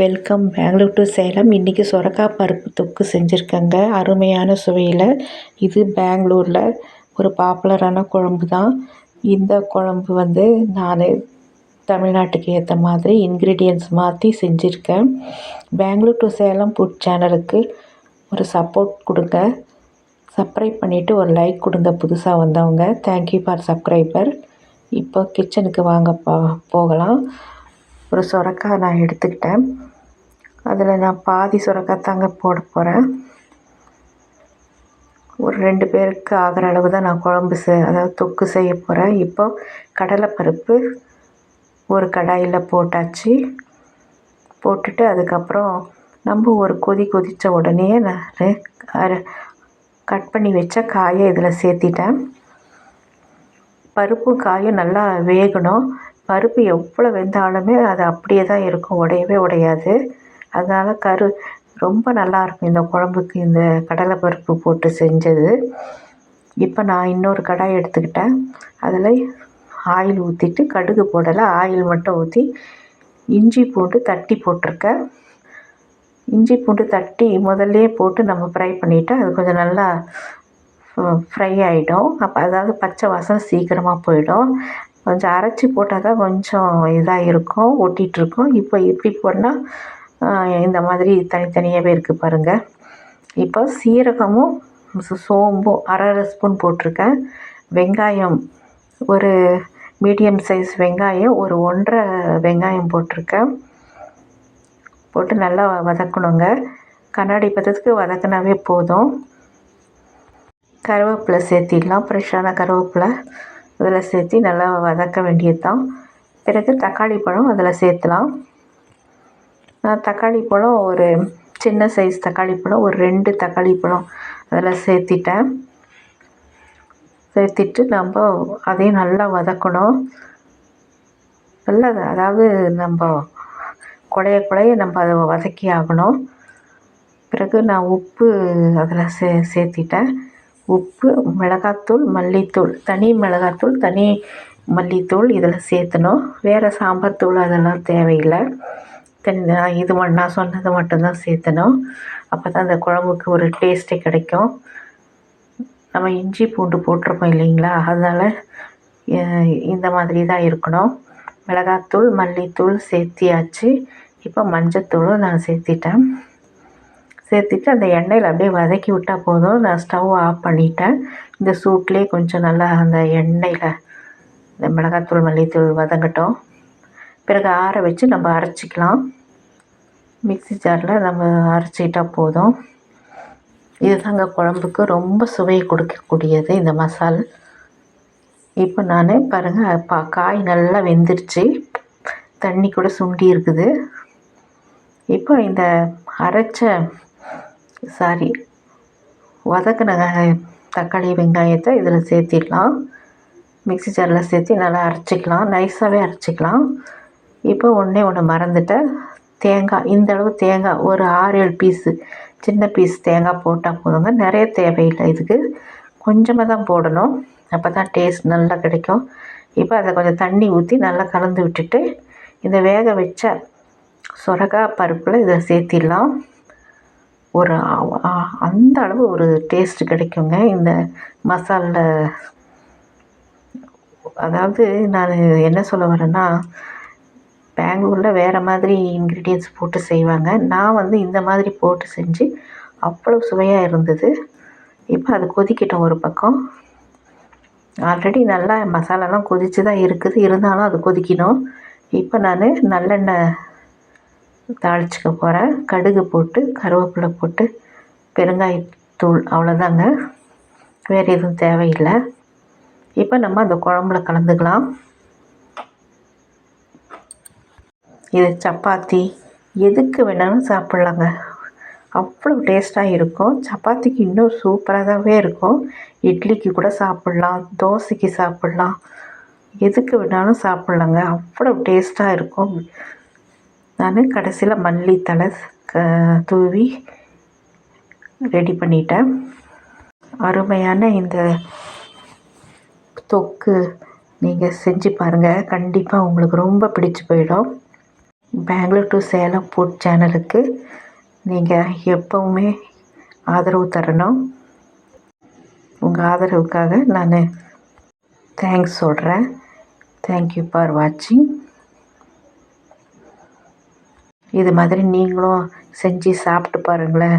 Welcome. Bangalore to Salem. இன்றைக்கி சுரக்காய் பருப்பு தொக்கு செஞ்சுருக்கேங்க. அருமையான சுவையில். இது பெங்களூரில் ஒரு பாப்புலரான குழம்பு தான். இந்த குழம்பு வந்து நான் தமிழ்நாட்டுக்கு ஏற்ற மாதிரி இன்க்ரீடியன்ஸ் மாற்றி செஞ்சுருக்கேன். பெங்களூர் டு சேலம் ஃபுட் சேனலுக்கு ஒரு சப்போர்ட் கொடுங்க. சப்ஸ்கிரைப் பண்ணிவிட்டு ஒரு லைக் கொடுங்க. புதுசாக வந்தவங்க. தேங்க்யூ ஃபார் சப்ஸ்கிரைபர் இப்போ கிச்சனுக்கு வாங்க போகலாம். ஒரு சுரக்கா நான் எடுத்துக்கிட்டேன். அதில் நான் பாதி சுரக்காய் தாங்க போட போகிறேன் ஒரு ரெண்டு பேருக்கு ஆகிற அளவு தான் நான் குழம்பு செ அதாவது தொக்கு செய்ய போகிறேன் இப்போ கடலைப்பருப்பு ஒரு கடாயில் போட்டாச்சு. போட்டுட்டு அதுக்கப்புறம் நம்ம ஒரு கொதி கொதித்த உடனே நான் கட் பண்ணி வச்ச காயை இதில் சேர்த்திட்டேன். பருப்பும் காயும் நல்லா வேகணும். பருப்பு எவ்வளோ வெந்தாலுமே அது அப்படியே தான் இருக்கும் உடையவே உடையாது. அதனால் கரு ரொம்ப நல்லாயிருக்கும் இந்த குழம்புக்கு இந்த கடலை பருப்பு போட்டு செஞ்சது. இப்போ நான் இன்னொரு கடாய் எடுத்துக்கிட்டேன். அதில் ஆயில் ஊற்றிட்டு கடுகு போடலை ஆயில் மட்டும் ஊற்றி இஞ்சி பூண்டு தட்டி போட்டிருக்கேன். இஞ்சி பூண்டு தட்டி முதல்லே போட்டு நம்ம ஃப்ரை பண்ணிவிட்டா அது கொஞ்சம் நல்லா ஃப்ரை ஆகிடும் அப்போ அதாவது பச்சை வாசம் சீக்கிரமாக போயிடும். கொஞ்சம் அரைச்சி போட்டால் தான் கொஞ்சம் இதாக இருக்கும் ஒட்டிகிட்ருக்கும் இப்போ இப்படி போனால் இந்த மாதிரி தனித்தனியாகவே இருக்குது பாருங்கள் இப்போ சீரகமும் சோம்பும் அரை அரை ஸ்பூன் போட்டிருக்கேன். வெங்காயம் ஒரு மீடியம் சைஸ் வெங்காயம் ஒரு ஒன்றரை வெங்காயம் போட்டிருக்கேன். போட்டு நல்லா வதக்கணுங்க. கண்ணாடி பதத்துக்கு வதக்கினாவே போதும். கருவேப்பிலை சேர்த்திடலாம் ஃப்ரெஷ்ஷான கருவேப்பிலை. அதில் சேர்த்து நல்லா வதக்க வேண்டியது தான் பிறகு தக்காளி பழம் அதில் சேர்த்துலாம். நான் தக்காளி பழம் ஒரு சின்ன சைஸ் தக்காளி பழம் ஒரு ரெண்டு தக்காளி பழம் அதில் சேர்த்திட்டேன். சேர்த்திட்டு நம்ம அதையும் நல்லா வதக்கணும். நல்லா அதாவது நம்ம குழைய குழைய நம்ம அதை வதக்கி ஆகணும் பிறகு நான் உப்பு அதில் சே சேர்த்திட்டேன். உப்பு மிளகாத்தூள் மல்லித்தூள். தனி மிளகாத்தூள் தனி மல்லித்தூள் இதில் சேர்த்தணும். வேறு சாம்பார் தூள் அதெல்லாம் தேவையில்லை. தனி இது நான் சொன்னது மட்டும்தான் சேர்த்தணும். அப்போ தான் அந்த குழம்புக்கு ஒரு டேஸ்ட்டே கிடைக்கும். நம்ம இஞ்சி பூண்டு போட்டிருப்போம் இல்லைங்களா? அதனால் இந்த மாதிரி தான் இருக்கணும். மிளகாத்தூள் மல்லித்தூள் சேர்த்தியாச்சு. இப்போ மஞ்சத்தூளும் நான் சேர்த்திட்டேன். சேர்த்துட்டு அந்த எண்ணெயில் அப்படியே வதக்கி விட்டால் போதும். நான் ஸ்டவ் ஆஃப் பண்ணிட்டேன். இந்த சூட்லேயே கொஞ்சம் நல்லா அந்த எண்ணெயில் இந்த மிளகாத்தூள் மல்லித்தூள் வதங்கட்டும். பிறகு ஆற வச்சு நம்ம அரைச்சிக்கலாம். மிக்சி ஜாரில் நம்ம அரைச்சிக்கிட்டால் போதும். இதுதாங்க குழம்புக்கு ரொம்ப சுவையை கொடுக்கக்கூடியது இந்த மசால். இப்போ நான் பாருங்கள் பா காய் நல்லா வெந்துருச்சு. தண்ணி கூட சுண்டி இருக்குது. இப்போ இந்த அரைச்ச சாரி வதக்கின தக்காளி வெங்காயத்தை இதில் சேர்த்திடலாம். மிக்சி ஜாரில் சேர்த்து நல்லா அரைச்சிக்கலாம். நைஸாகவே அரைச்சிக்கலாம். இப்போ ஒன்றே ஒன்று மறந்துட்டேன் தேங்காய் இந்த அளவு தேங்காய் ஒரு ஆறு ஏழு பீஸு சின்ன பீஸ் தேங்காய் போட்டால் போதுங்க. நிறைய தேவையில்லை இதுக்கு. கொஞ்சமாக தான் போடணும். அப்போ தான் டேஸ்ட் நல்லா கிடைக்கும். இப்போ அதை கொஞ்சம் தண்ணி ஊற்றி நல்லா கலந்து விட்டுட்டு இந்த வேக வச்ச சுரகா பருப்பில் இதை சேர்த்திடலாம். ஒரு அந்த அளவு ஒரு டேஸ்ட்டு கிடைக்குங்க. இந்த மசாலில் அதாவது நான் என்ன சொல்ல வரேன்னா பெங்களூரில் வேறு மாதிரி இன்க்ரீடியன்ஸ் போட்டு செய்வாங்க. நான் வந்து இந்த மாதிரி போட்டு செஞ்சு அவ்வளோ சுவையாக இருந்தது. இப்போ அது கொதிக்கட்டும் ஒரு பக்கம். ஆல்ரெடி நல்லா மசாலாலாம் கொதித்து தான் இருக்குது. இருந்தாலும் அது கொதிக்கணும். இப்போ நான் நல்லெண்ணெய் தாளிச்சிக்க போகிறேன் கடுகு போட்டு கருவேப்பிலை போட்டு பெருங்காயத்தூள் அவ்வளோதாங்க வேறு எதுவும் தேவையில்லை. இப்போ நம்ம அந்த குழம்புல கலந்துக்கலாம். இது சப்பாத்தி. எதுக்கு வேணாலும் சாப்பிட்லாங்க. அவ்வளோ டேஸ்ட்டாக இருக்கும். சப்பாத்திக்கு இன்னும் சூப்பராகவே இருக்கும். இட்லிக்கு கூட சாப்பிட்லாம். தோசைக்கு சாப்பிட்லாம். எதுக்கு வேணாலும் சாப்பிட்லாங்க. அவ்வளோ டேஸ்ட்டாக இருக்கும். நான் கடைசியில் மல்லித்தழை க தூவி ரெடி பண்ணிட்டேன். அருமையான இந்த தொக்கு நீங்கள் செஞ்சு பாருங்கள் கண்டிப்பாக உங்களுக்கு ரொம்ப பிடிச்சி போயிடும். பெங்களூர் டு சேலம் ஃபுட் சேனலுக்கு நீங்கள் எப்போவுமே ஆதரவு தரணும். உங்கள் ஆதரவுக்காக நான் தேங்க்ஸ் சொல்கிறேன் தேங்க்யூ ஃபார் வாட்சிங் இது மாதிரி நீங்களும் செஞ்சு சாப்பிட்டு பாருங்களேன்.